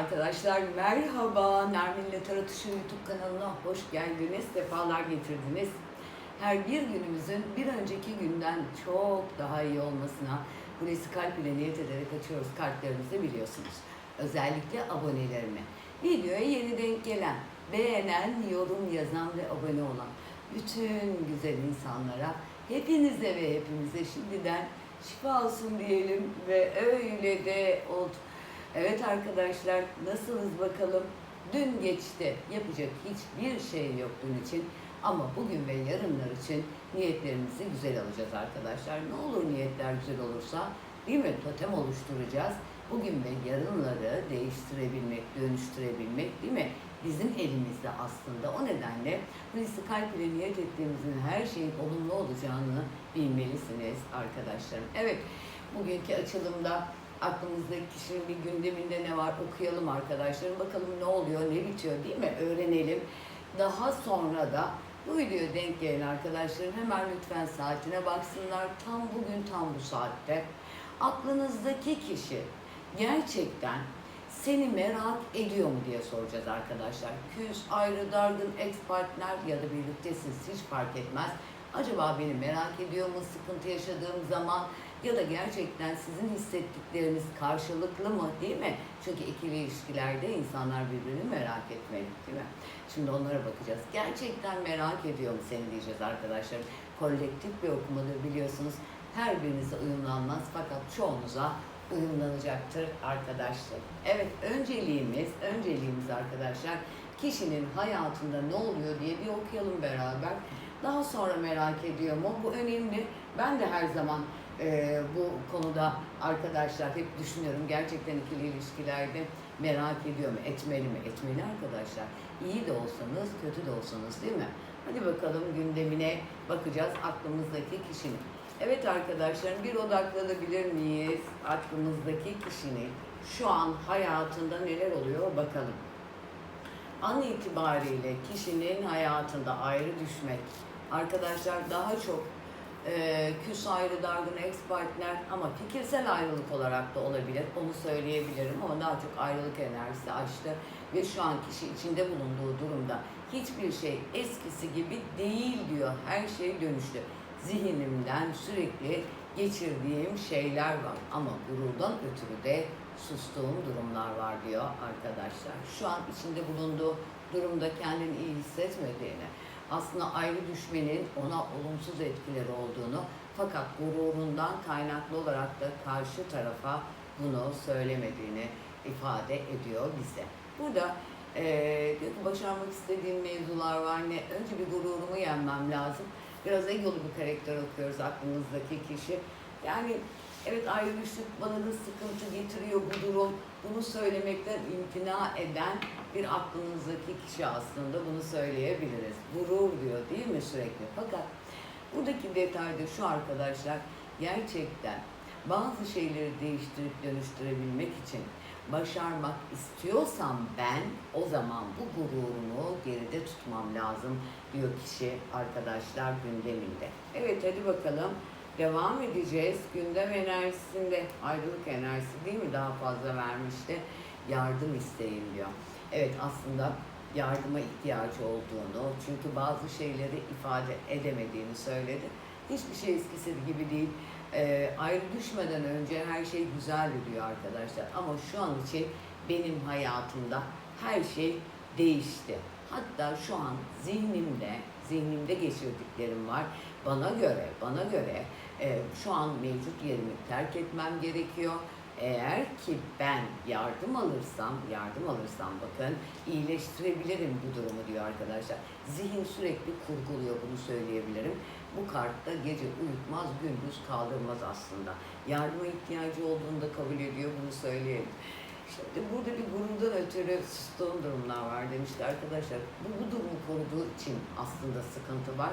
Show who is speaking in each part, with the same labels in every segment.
Speaker 1: Arkadaşlar merhaba. Nermin'le Taratış'ın YouTube kanalına hoş geldiniz. Sefalar getirdiniz. Her bir günümüzün bir önceki günden çok daha iyi olmasına Hulusi Kalp ile niyet ederek açıyoruz kartlarımızı biliyorsunuz. Özellikle abonelerime. Videoya yeni denk gelen, beğenen, yorum yazan ve abone olan bütün güzel insanlara hepinize ve hepimize şimdiden şifa olsun diyelim ve öyle de oldu. Evet arkadaşlar nasılsınız bakalım? Dün geçti. Yapacak hiçbir şey yok dün için. Ama bugün ve yarınlar için niyetlerimizi güzel alacağız arkadaşlar. Ne olur niyetler güzel olursa değil mi? Totem oluşturacağız. Bugün ve yarınları değiştirebilmek, dönüştürebilmek değil mi? Bizim elimizde aslında. O nedenle Hulusi Kalp ile niyet ettiğimizin her şeyin olumlu olacağını bilmelisiniz arkadaşlarım. Evet, bugünkü açılımda aklımızdaki kişinin bir gündeminde ne var okuyalım arkadaşlarım. Bakalım ne oluyor, ne bitiyor değil mi? Öğrenelim. Daha sonra da bu videoya denk gelen arkadaşlarım hemen lütfen saatine baksınlar. Tam bugün tam bu saatte. Aklınızdaki kişi gerçekten seni merak ediyor mu diye soracağız arkadaşlar. Küs, ayrı, dargın, ex partner ya da birliktesiniz hiç fark etmez. Acaba beni merak ediyor mu sıkıntı yaşadığım zaman ya da gerçekten sizin hissettikleriniz karşılıklı mı değil mi? Çünkü ikili ilişkilerde insanlar birbirini merak etmeli değil mi? Şimdi onlara bakacağız. Gerçekten merak ediyor mu seni diyeceğiz arkadaşlar. Kolektif bir okumadır biliyorsunuz. Her birinize uyumlanmaz fakat çoğunuza uyumlanacaktır arkadaşlar. Evet önceliğimiz, önceliğimiz arkadaşlar kişinin hayatında ne oluyor diye bir okuyalım beraber. Daha sonra merak ediyor mu? Bu önemli. Ben de her zaman e, bu konuda arkadaşlar hep düşünüyorum. Gerçekten ikili ilişkilerde merak ediyor mu? Etmeli mi? Etmeli arkadaşlar. İyi de olsanız, kötü de olsanız değil mi? Hadi bakalım gündemine bakacağız aklımızdaki kişinin. Evet arkadaşlar bir odaklanabilir miyiz? Aklımızdaki kişinin şu an hayatında neler oluyor bakalım. An itibariyle kişinin hayatında ayrı düşmek, arkadaşlar daha çok e, küs ayrı dargın ex partner ama fikirsel ayrılık olarak da olabilir. Onu söyleyebilirim ama daha çok ayrılık enerjisi açtı ve şu an kişi içinde bulunduğu durumda hiçbir şey eskisi gibi değil diyor. Her şey dönüştü. Zihnimden sürekli geçirdiğim şeyler var ama gururdan ötürü de sustuğum durumlar var diyor arkadaşlar. Şu an içinde bulunduğu durumda kendini iyi hissetmediğini, aslında ayrı düşmenin ona olumsuz etkileri olduğunu fakat gururundan kaynaklı olarak da karşı tarafa bunu söylemediğini ifade ediyor bize. Burada eee diyor ki başarmak istediğim mevzular var ne? Önce bir gururumu yenmem lazım. Biraz egolu bir karakter okuyoruz aklımızdaki kişi. Yani evet ayrı düştük bana da sıkıntı getiriyor bu durum. Bunu söylemekten imtina eden bir aklınızdaki kişi aslında bunu söyleyebiliriz. Gurur diyor değil mi sürekli? Fakat buradaki detay da şu arkadaşlar gerçekten bazı şeyleri değiştirip dönüştürebilmek için başarmak istiyorsam ben o zaman bu gururumu geride tutmam lazım diyor kişi arkadaşlar gündeminde. Evet hadi bakalım devam edeceğiz. Gündem enerjisinde ayrılık enerjisi değil mi daha fazla vermişti. Yardım isteyin diyor. Evet aslında yardıma ihtiyacı olduğunu çünkü bazı şeyleri ifade edemediğini söyledi. Hiçbir şey eskisi gibi değil. Ee, ayrı düşmeden önce her şey güzeldi diyor arkadaşlar. Ama şu an için benim hayatımda her şey değişti. Hatta şu an zihnimde, zihnimde geçirdiklerim var. Bana göre, bana göre e, şu an mevcut yerimi terk etmem gerekiyor. Eğer ki ben yardım alırsam, yardım alırsam bakın iyileştirebilirim bu durumu diyor arkadaşlar. Zihin sürekli kurguluyor bunu söyleyebilirim. Bu kartta gece uyutmaz, gündüz kaldırmaz aslında. Yardıma ihtiyacı olduğunda kabul ediyor, bunu söyleyelim. Şimdi burada bir gururdan ötürü sustuğum durumlar var demişti arkadaşlar. Bu, bu durumu koruduğu için aslında sıkıntı var.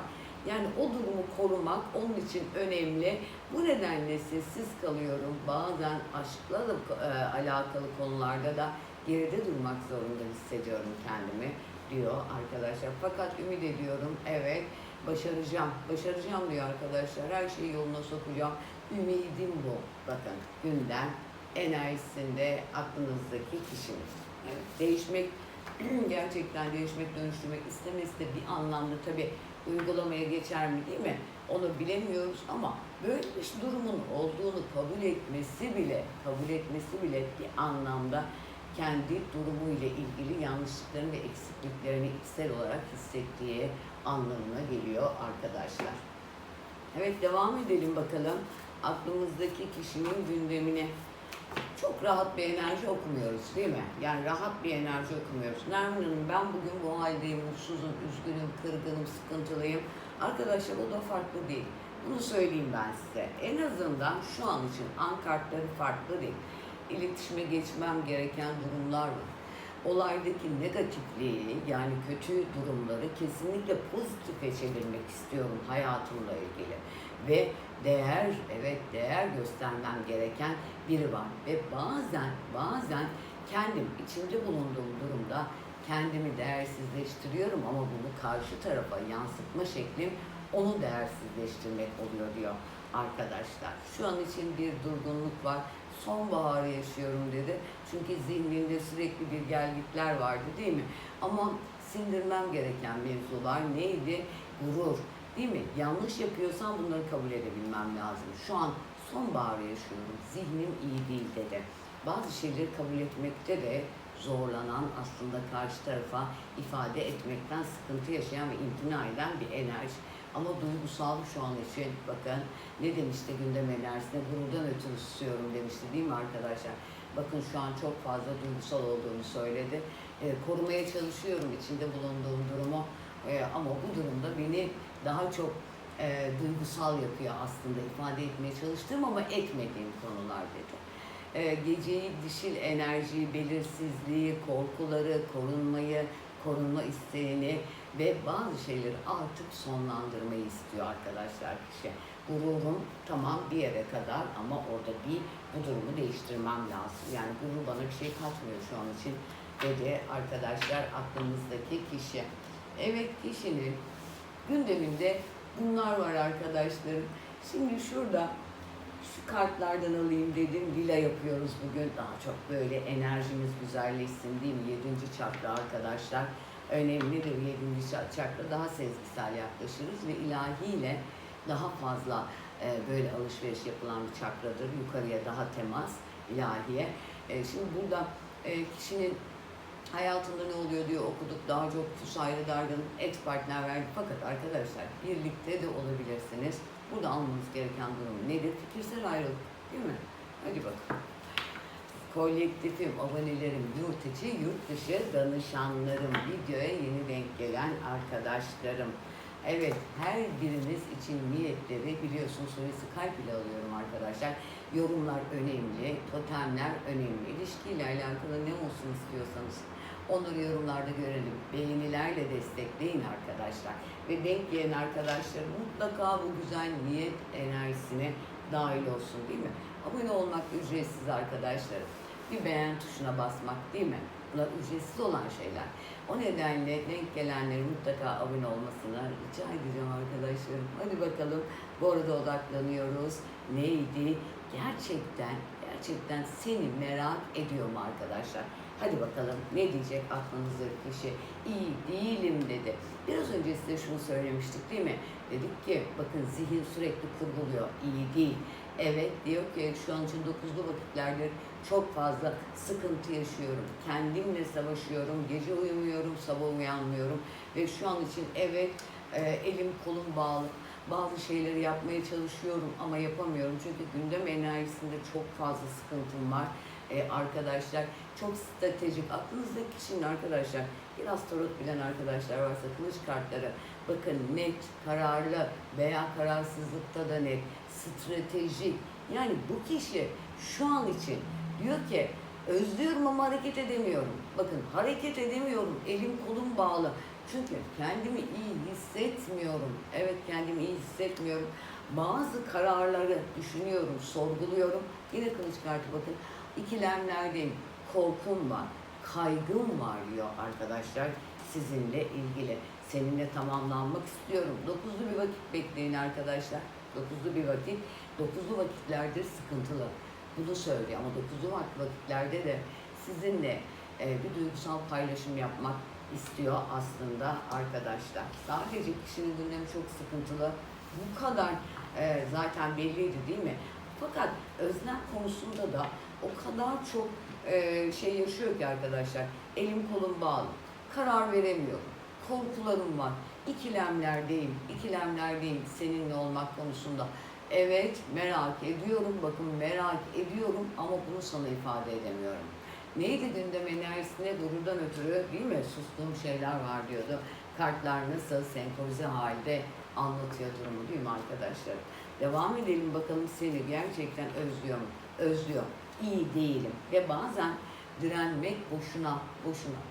Speaker 1: Yani o durumu korumak onun için önemli. Bu nedenle sessiz kalıyorum. Bazen aşkla da e, alakalı konularda da geride durmak zorunda hissediyorum kendimi diyor arkadaşlar. Fakat ümit ediyorum evet başaracağım. Başaracağım diyor arkadaşlar. Her şeyi yoluna sokacağım. Ümidim bu. Bakın günden enerjisinde aklınızdaki kişinin. Evet, değişmek, gerçekten değişmek, dönüştürmek istemesi de bir anlamda tabii uygulamaya geçer mi değil mi? Onu bilemiyoruz ama böyle bir durumun olduğunu kabul etmesi bile, kabul etmesi bile bir anlamda kendi durumuyla ilgili yanlışlıklarını ve eksikliklerini içsel olarak hissettiği anlamına geliyor arkadaşlar. Evet devam edelim bakalım. Aklımızdaki kişinin gündemine çok rahat bir enerji okumuyoruz değil mi? Yani rahat bir enerji okumuyoruz. Nermin Hanım ben bugün bu haldeyim, mutsuzum, üzgünüm, kırgınım, sıkıntılıyım. Arkadaşlar o da farklı değil. Bunu söyleyeyim ben size. En azından şu an için ankartları farklı değil. İletişime geçmem gereken durumlar var. Olaydaki negatifliği yani kötü durumları kesinlikle pozitife çevirmek istiyorum hayatımla ilgili. Ve değer, evet değer göstermem gereken biri var. Ve bazen, bazen kendim içinde bulunduğum durumda kendimi değersizleştiriyorum ama bunu karşı tarafa yansıtma şeklim onu değersizleştirmek oluyor diyor arkadaşlar. Şu an için bir durgunluk var. Sonbaharı yaşıyorum dedi. Çünkü zihninde sürekli bir gelgitler vardı değil mi? Ama sindirmem gereken mevzular neydi? Gurur. Değil mi? Yanlış yapıyorsam bunları kabul edebilmem lazım. Şu an sonbaharı yaşıyorum. Zihnim iyi değil dedi. Bazı şeyleri kabul etmekte de zorlanan aslında karşı tarafa ifade etmekten sıkıntı yaşayan ve imtina eden bir enerji. Ama duygusal şu an için bakın ne demişti gündem enerjisine gururdan ötürü susuyorum demişti değil mi arkadaşlar? Bakın şu an çok fazla duygusal olduğunu söyledi. E, korumaya çalışıyorum içinde bulunduğum durumu E, ama bu durumda beni daha çok e, duygusal yapıyor aslında ifade etmeye çalıştığım ama etmediğim konular dedi. E, geceyi, dişil enerjiyi, belirsizliği, korkuları, korunmayı, korunma isteğini ve bazı şeyleri artık sonlandırmayı istiyor arkadaşlar kişi. Gururum tamam bir yere kadar ama orada bir bu durumu değiştirmem lazım. Yani gurur bana bir şey katmıyor şu an için dedi arkadaşlar aklımızdaki kişi. Evet kişinin gündeminde bunlar var arkadaşlarım. Şimdi şurada şu kartlardan alayım dedim. Lila yapıyoruz bugün. Daha çok böyle enerjimiz güzelleşsin değil mi? Yedinci çakra arkadaşlar. Önemlidir yedinci çakra. Daha sezgisel yaklaşırız ve ilahiyle daha fazla e, böyle alışveriş yapılan bir çakradır. Yukarıya daha temas ilahiye. E, şimdi burada e, kişinin hayatında ne oluyor diyor okuduk. Daha çok ayrı dargın ex partner verdi. Fakat arkadaşlar birlikte de olabilirsiniz. Burada almanız gereken durum nedir? Fikirsel ayrılık değil mi? Hadi bakalım. Kolektifim, abonelerim, yurt içi, yurt dışı danışanlarım, videoya yeni denk gelen arkadaşlarım. Evet, her biriniz için niyetleri biliyorsunuz suresi kalp ile alıyorum arkadaşlar. Yorumlar önemli, totemler önemli. İlişkiyle alakalı ne olsun istiyorsanız onları yorumlarda görelim. Beğenilerle destekleyin arkadaşlar. Ve denk gelen arkadaşlar mutlaka bu güzel niyet enerjisine dahil olsun değil mi? Abone olmak ücretsiz arkadaşlar. Bir beğen tuşuna basmak değil mi? Bunlar ücretsiz olan şeyler. O nedenle denk gelenlerin mutlaka abone olmasını rica edeceğim arkadaşlarım. Hadi bakalım bu arada odaklanıyoruz. Neydi? Gerçekten, gerçekten seni merak ediyorum arkadaşlar. Hadi bakalım ne diyecek aklınızdaki kişi? İyi değilim dedi. Biraz önce size şunu söylemiştik değil mi? Dedik ki bakın zihin sürekli kurguluyor. İyi değil. Evet diyor ki şu an için dokuzlu vakitlerdir çok fazla sıkıntı yaşıyorum. Kendimle savaşıyorum. Gece uyumuyorum, sabah uyanmıyorum. Ve şu an için evet e, elim kolum bağlı. Bazı şeyleri yapmaya çalışıyorum ama yapamıyorum. Çünkü gündem enerjisinde çok fazla sıkıntım var. E, arkadaşlar çok stratejik. Aklınızdaki kişinin arkadaşlar biraz tarot bilen arkadaşlar varsa kılıç kartları bakın net, kararlı veya kararsızlıkta da net, stratejik. Yani bu kişi şu an için diyor ki özlüyorum ama hareket edemiyorum. Bakın hareket edemiyorum, elim kolum bağlı. Çünkü kendimi iyi hissetmiyorum. Evet kendimi iyi hissetmiyorum. Bazı kararları düşünüyorum, sorguluyorum. Yine kılıç kartı bakın. İkilemlerdeyim. Korkum var, kaygım var diyor arkadaşlar sizinle ilgili. Seninle tamamlanmak istiyorum. Dokuzlu bir vakit bekleyin arkadaşlar. Dokuzlu bir vakit. Dokuzlu vakitlerdir sıkıntılı. bunu söylüyor. Ama dokuzlu vakit vakitlerde de sizinle e, bir duygusal paylaşım yapmak istiyor aslında arkadaşlar. Sadece kişinin gündemi çok sıkıntılı. Bu kadar e, zaten belliydi değil mi? Fakat özlem konusunda da o kadar çok e, şey yaşıyor ki arkadaşlar. Elim kolum bağlı. Karar veremiyorum. Korkularım var. İkilemlerdeyim. İkilemlerdeyim seninle olmak konusunda. Evet merak ediyorum. Bakın merak ediyorum ama bunu sana ifade edemiyorum. Neydi gündem enerjisine gururdan ötürü değil mi? Sustuğum şeyler var diyordu. Kartlar nasıl senkronize halde anlatıyor durumu değil mi arkadaşlar? Devam edelim bakalım seni gerçekten özlüyor mu? Özlüyor. İyi değilim. Ve bazen direnmek boşuna, boşuna.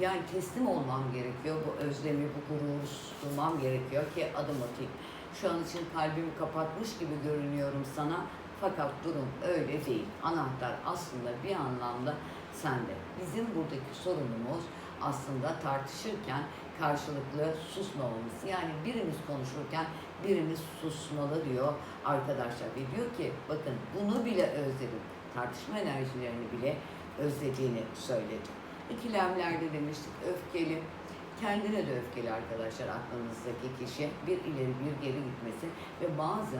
Speaker 1: Yani teslim olmam gerekiyor. Bu özlemi, bu gururu susturmam gerekiyor ki adım atayım. Şu an için kalbimi kapatmış gibi görünüyorum sana. Fakat durum öyle değil. Anahtar aslında bir anlamda sende. Bizim buradaki sorunumuz aslında tartışırken karşılıklı susmamamız. Yani birimiz konuşurken birimiz susmalı diyor arkadaşlar. Ve diyor ki bakın bunu bile özledim. Tartışma enerjilerini bile özlediğini söyledi. İkilemlerde demiştik öfkeli, kendine de öfkeli arkadaşlar aklınızdaki kişi bir ileri bir geri gitmesi ve bazı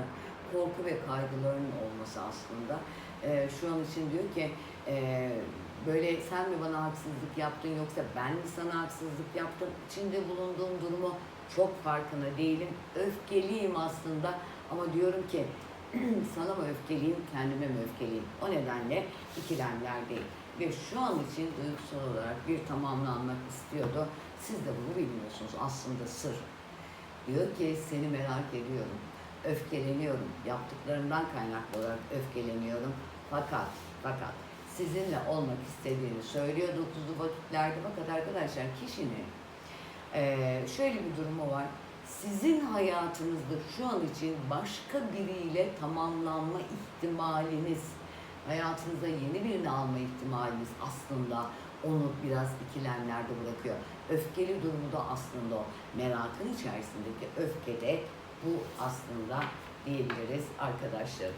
Speaker 1: korku ve kaygılarının olması aslında. Ee, şu an için diyor ki e, böyle sen mi bana haksızlık yaptın yoksa ben mi sana haksızlık yaptım? İçinde bulunduğum durumu çok farkında değilim. Öfkeliyim aslında ama diyorum ki sana mı öfkeliyim, kendime mi öfkeliyim? O nedenle ikilemlerdeyim. Ve şu an için duygusal olarak bir tamamlanmak istiyordu. Siz de bunu bilmiyorsunuz. Aslında sır. Diyor ki seni merak ediyorum. Öfkeleniyorum. Yaptıklarımdan kaynaklı olarak öfkeleniyorum. Fakat, fakat sizinle olmak istediğini söylüyor dokuzlu vakitlerde. Fakat arkadaşlar kişinin şöyle bir durumu var. Sizin hayatınızda şu an için başka biriyle tamamlanma ihtimaliniz, hayatınıza yeni birini alma ihtimaliniz aslında onu biraz ikilemlerde bırakıyor. Öfkeli durumu da aslında o. Merakın içerisindeki öfkede bu aslında diyebiliriz arkadaşlarım.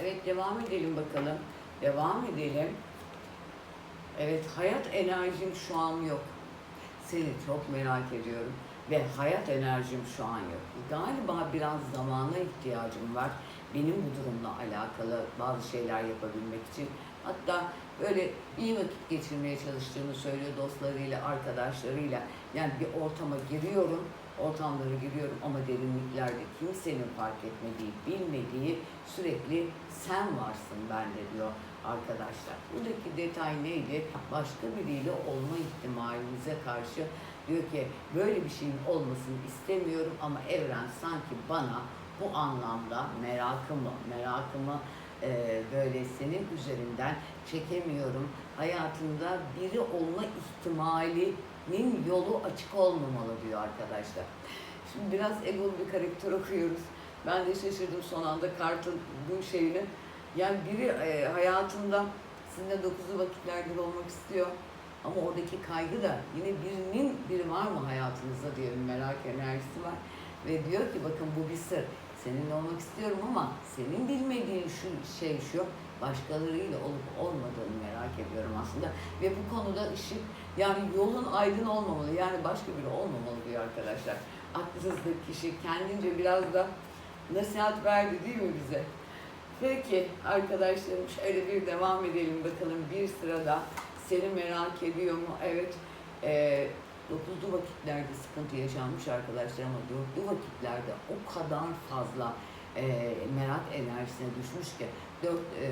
Speaker 1: Evet devam edelim bakalım. Devam edelim. Evet hayat enerjim şu an yok. Seni çok merak ediyorum ve hayat enerjim şu an yok. Galiba biraz zamana ihtiyacım var. Benim bu durumla alakalı bazı şeyler yapabilmek için. Hatta böyle iyi vakit geçirmeye çalıştığını söylüyor dostlarıyla, arkadaşlarıyla. Yani bir ortama giriyorum, ortamlara giriyorum ama derinliklerde kimsenin fark etmediği, bilmediği sürekli sen varsın bende diyor arkadaşlar. Buradaki detay neydi? Başka biriyle olma ihtimalinize karşı diyor ki böyle bir şeyin olmasını istemiyorum ama evren sanki bana bu anlamda merakımı, merakımı e, böyle senin üzerinden çekemiyorum. Hayatında biri olma ihtimalinin yolu açık olmamalı diyor arkadaşlar. Şimdi biraz egolu bir karakter okuyoruz. Ben de şaşırdım son anda kartın bu şeyini. Yani biri e, hayatında sizinle dokuzlu vakitlerde olmak istiyor. Ama oradaki kaygı da yine birinin biri var mı hayatınızda diyor bir merak enerjisi var. Ve diyor ki bakın bu bir sır. Seninle olmak istiyorum ama senin bilmediğin şu şey şu başkalarıyla olup olmadığını merak ediyorum aslında. Ve bu konuda ışık yani yolun aydın olmamalı yani başka biri olmamalı diyor arkadaşlar. Aklınızdaki kişi kendince biraz da nasihat verdi değil mi bize? Peki arkadaşlarım şöyle bir devam edelim bakalım bir sırada seni merak ediyor mu? Evet. Ee, dokuzlu vakitlerde sıkıntı yaşanmış arkadaşlar ama dörtlü vakitlerde o kadar fazla e, merak enerjisine düşmüş ki dört e,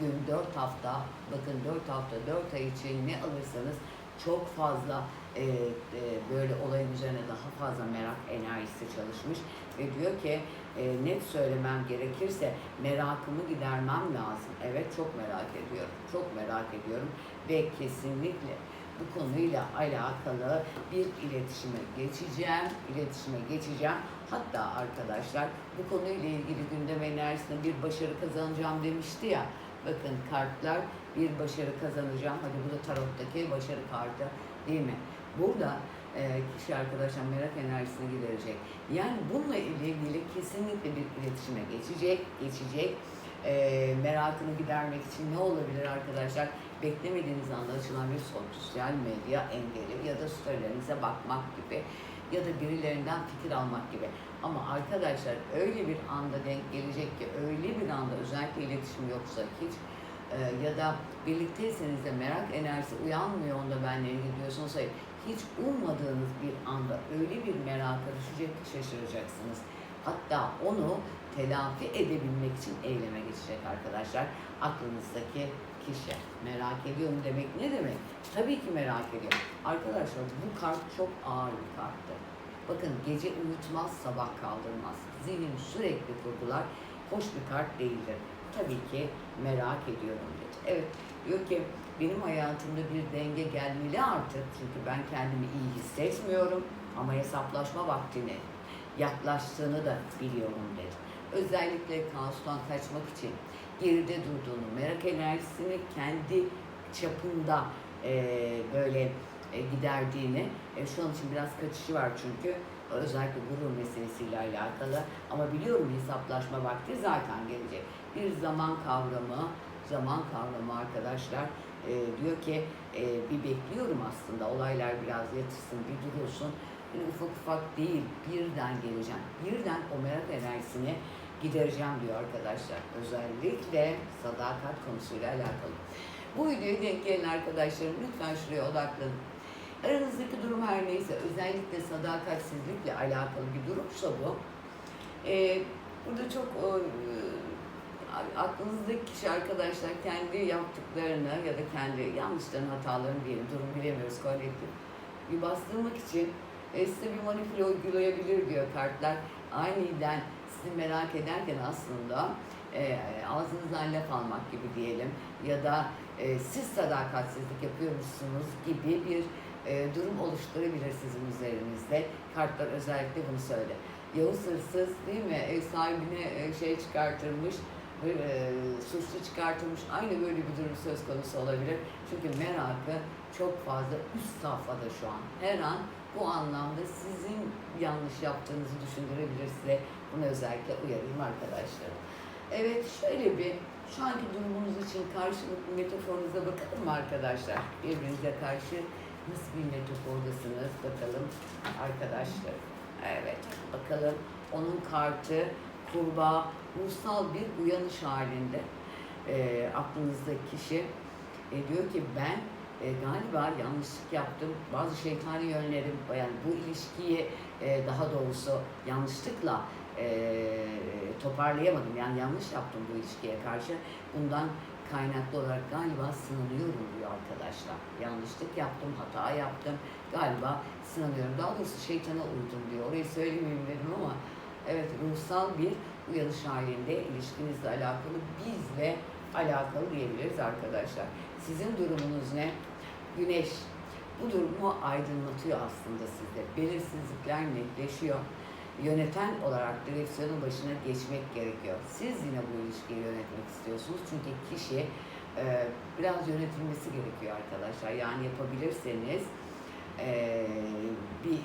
Speaker 1: gün, dört hafta, bakın dört hafta, dört ay için ne alırsanız çok fazla e, e, böyle olayın üzerine daha fazla merak enerjisi çalışmış ve diyor ki e, net söylemem gerekirse merakımı gidermem lazım. Evet çok merak ediyorum, çok merak ediyorum ve kesinlikle bu konuyla alakalı bir iletişime geçeceğim, iletişime geçeceğim. Hatta arkadaşlar bu konuyla ilgili gündem enerjisinde bir başarı kazanacağım demişti ya. Bakın kartlar bir başarı kazanacağım. Hadi bu da tarottaki başarı kartı değil mi? Burada e, kişi arkadaşlar merak enerjisini giderecek. Yani bununla ilgili kesinlikle bir iletişime geçecek, geçecek. E, merakını gidermek için ne olabilir arkadaşlar? Beklemediğiniz anda açılan bir sosyal medya engeli ya da storylerinize bakmak gibi ya da birilerinden fikir almak gibi. Ama arkadaşlar öyle bir anda denk gelecek ki öyle bir anda özellikle iletişim yoksa hiç e, ya da birlikteyseniz de merak enerjisi uyanmıyor onda benle ilgili diyorsunuz hayır. Hiç ummadığınız bir anda öyle bir meraka düşecek ki şaşıracaksınız. Hatta onu telafi edebilmek için eyleme geçecek arkadaşlar. Aklınızdaki kişi. Merak ediyorum demek ne demek? Tabii ki merak ediyorum. Arkadaşlar bu kart çok ağır bir karttı. Bakın gece uyutmaz, sabah kaldırmaz. Zihin sürekli kurgular. Hoş bir kart değildir. Tabii ki merak ediyorum dedi. Evet diyor ki benim hayatımda bir denge gelmeli artık. Çünkü ben kendimi iyi hissetmiyorum. Ama hesaplaşma vaktini yaklaştığını da biliyorum dedi. Özellikle kaostan kaçmak için geride durduğunu, merak enerjisini kendi çapında eee, böyle e, giderdiğini, e, şu an için biraz kaçışı var çünkü özellikle gurur meselesiyle alakalı ama biliyorum hesaplaşma vakti zaten gelecek. Bir zaman kavramı, zaman kavramı arkadaşlar e, diyor ki e, bir bekliyorum aslında olaylar biraz yatırsın, bir durulsun. Yani ufak ufak değil, birden geleceğim. Birden o merak enerjisini gidereceğim diyor arkadaşlar. Özellikle sadakat konusuyla alakalı. Bu videoyu denk gelen arkadaşlarım lütfen şuraya odaklanın. Aranızdaki durum her neyse, özellikle sadakatsizlikle alakalı bir durumsa bu, e, burada çok e, aklınızdaki kişi arkadaşlar kendi yaptıklarını ya da kendi yanlışlarını, hatalarını diyelim, durum bilemiyoruz kolektif, bir bastırmak için e, size bir manipüle uygulayabilir diyor kartlar. Aniden sizi merak ederken aslında e, ağzınızdan laf almak gibi diyelim ya da e, siz sadakatsizlik yapıyormuşsunuz gibi bir e, durum oluşturabilir sizin üzerinizde. Kartlar özellikle bunu söyle. Yavuz hırsız değil mi? Ev sahibine e, şey çıkartırmış, e, suçlu çıkartılmış. Aynı böyle bir durum söz konusu olabilir. Çünkü merakı çok fazla üst safhada şu an. Her an bu anlamda sizin yanlış yaptığınızı düşündürebilir size. Bunu özellikle uyarayım arkadaşlar. Evet şöyle bir şu anki durumunuz için karşılıklı metaforunuza bakalım mı arkadaşlar? Birbirinize karşı nasıl bir metafordasınız bakalım arkadaşlar. Evet bakalım onun kartı kurbağa ruhsal bir uyanış halinde. E, aklınızdaki kişi e, diyor ki ben e, galiba yanlışlık yaptım. Bazı şeytani yönlerim yani bu ilişkiyi e, daha doğrusu yanlışlıkla e, toparlayamadım. Yani yanlış yaptım bu ilişkiye karşı. Bundan kaynaklı olarak galiba sınanıyorum diyor arkadaşlar. Yanlışlık yaptım, hata yaptım. Galiba sınanıyorum. Daha doğrusu şeytana uydum diyor. Orayı söylemeyeyim dedim ama evet ruhsal bir uyanış halinde ilişkinizle alakalı bizle alakalı diyebiliriz arkadaşlar. Sizin durumunuz ne? Güneş bu durumu aydınlatıyor aslında sizde. Belirsizlikler netleşiyor. Yöneten olarak direksiyonun başına geçmek gerekiyor. Siz yine bu ilişkiyi yönetmek istiyorsunuz. Çünkü kişi e, biraz yönetilmesi gerekiyor arkadaşlar. Yani yapabilirseniz e, bir,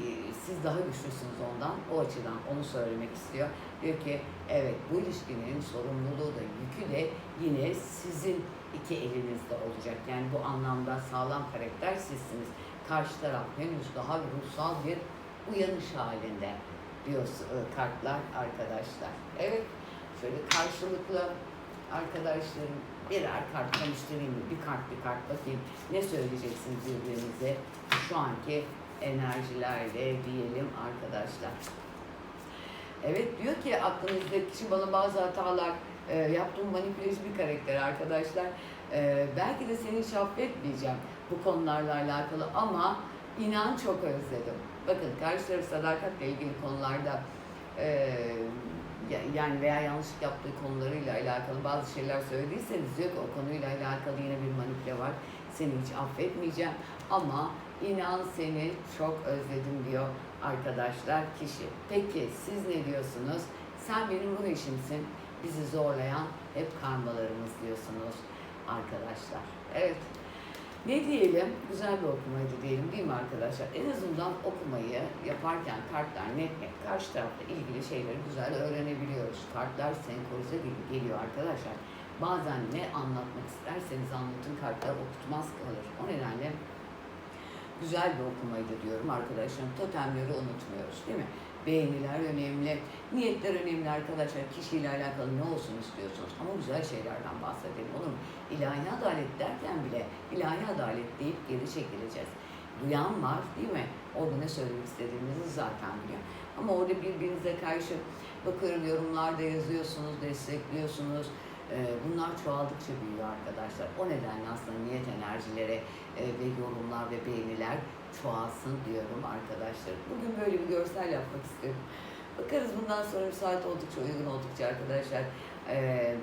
Speaker 1: siz daha güçlüsünüz ondan. O açıdan onu söylemek istiyor. Diyor ki evet bu ilişkinin sorumluluğu da yükü de yine sizin iki elinizde olacak. Yani bu anlamda sağlam karakter sizsiniz. Karşı taraf henüz daha ruhsal bir uyanış halinde diyor e, kartlar arkadaşlar. Evet şöyle karşılıklı arkadaşlarım birer kart konuşturayım? Bir kart bir kart bakayım. Ne söyleyeceksiniz birbirinize şu anki enerjilerle diyelim arkadaşlar. Evet diyor ki aklınızdaki kişi bana bazı hatalar e, yaptığım manipüleci bir karakter arkadaşlar. E, belki de seni hiç affetmeyeceğim bu konularla alakalı ama inan çok özledim. Bakın karşı taraf sadakatle ilgili konularda e, ya- yani veya yanlışlık yaptığı konularıyla alakalı bazı şeyler söylediyseniz ki o konuyla alakalı yine bir manipüle var. Seni hiç affetmeyeceğim ama inan seni çok özledim diyor arkadaşlar kişi. Peki siz ne diyorsunuz? Sen benim ruh eşimsin. Bizi zorlayan hep karmalarımız diyorsunuz arkadaşlar. Evet. Ne diyelim? Güzel bir okumaydı diyelim değil mi arkadaşlar? En azından okumayı yaparken kartlar net net karşı tarafla ilgili şeyleri güzel öğrenebiliyoruz. Kartlar senkronize gibi geliyor arkadaşlar. Bazen ne anlatmak isterseniz anlatın kartlar okutmaz kalır. O nedenle güzel bir okumaydı diyorum arkadaşlarım. Totemleri unutmuyoruz değil mi? Beğeniler önemli, niyetler önemli arkadaşlar. Kişiyle alakalı ne olsun istiyorsunuz? Ama güzel şeylerden bahsedelim olur mu? İlahi adalet derken bile ilahi adalet deyip geri çekileceğiz. Duyan var değil mi? Orada ne söylemek istediğinizi zaten biliyor. Ama orada birbirinize karşı bakıyorum yorumlarda yazıyorsunuz, destekliyorsunuz. Ee, Bunlar çoğaldıkça büyüyor arkadaşlar. O nedenle aslında niyet enerjileri e, ve yorumlar ve beğeniler çoğalsın diyorum arkadaşlar. Bugün böyle bir görsel yapmak istiyorum. Bakarız bundan sonra saat oldukça uygun oldukça arkadaşlar. Ee,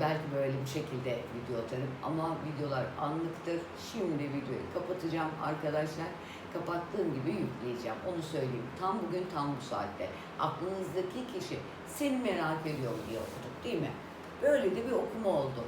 Speaker 1: belki böyle bir şekilde video atarım ama videolar anlıktır. Şimdi videoyu kapatacağım arkadaşlar. Kapattığım gibi yükleyeceğim. Onu söyleyeyim. Tam bugün tam bu saatte. Aklınızdaki kişi seni merak ediyor diye okuduk değil mi? Böyle de bir okuma oldu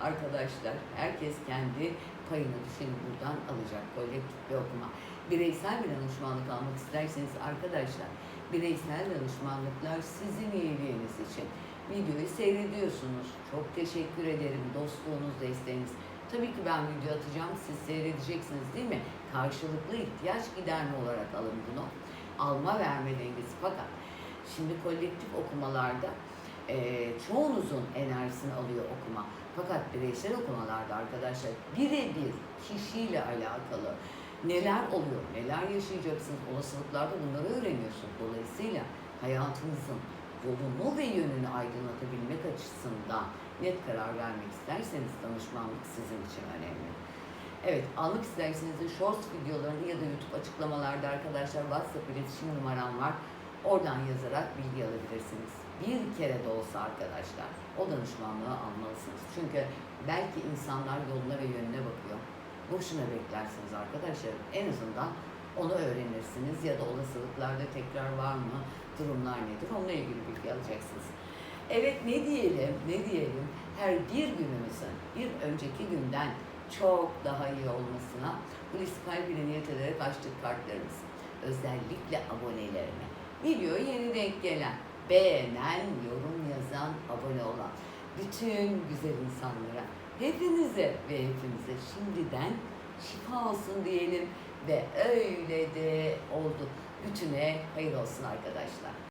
Speaker 1: arkadaşlar. Herkes kendi payını düşeni buradan alacak. Kolektif bir okuma. Bireysel bir danışmanlık almak isterseniz arkadaşlar, bireysel danışmanlıklar sizin iyiliğiniz için. Videoyu seyrediyorsunuz. Çok teşekkür ederim dostluğunuz, desteğiniz. Tabii ki ben video atacağım, siz seyredeceksiniz değil mi? Karşılıklı ihtiyaç giderme olarak alın bunu. Alma verme dengesi fakat şimdi kolektif okumalarda eee çoğunuzun enerjisini alıyor okuma. Fakat bireysel okumalarda arkadaşlar birebir kişiyle alakalı neler oluyor, neler yaşayacaksınız olasılıklarda bunları öğreniyorsunuz. Dolayısıyla hayatınızın yolunu ve yönünü aydınlatabilmek açısından net karar vermek isterseniz danışmanlık sizin için önemli. Evet, almak isterseniz de short videolarını ya da YouTube açıklamalarda arkadaşlar WhatsApp iletişim numaram var. Oradan yazarak bilgi alabilirsiniz. Bir kere de olsa arkadaşlar o danışmanlığı almalısınız. Çünkü belki insanlar yoluna ve yönüne bakıyor. Boşuna beklersiniz arkadaşlar. En azından onu öğrenirsiniz ya da olasılıklarda tekrar var mı, durumlar nedir onunla ilgili bilgi alacaksınız. Evet ne diyelim, ne diyelim her bir günümüzün bir önceki günden çok daha iyi olmasına Hulusi kalbine niyet ederek açtık kartlarımızı. Özellikle abonelerine. Videoya yeni denk gelen, beğenen, yorum yazan, abone olan bütün güzel insanlara, hepinize ve hepimize şimdiden şifa olsun diyelim ve öyle de oldu. Bütüne hayır olsun arkadaşlar.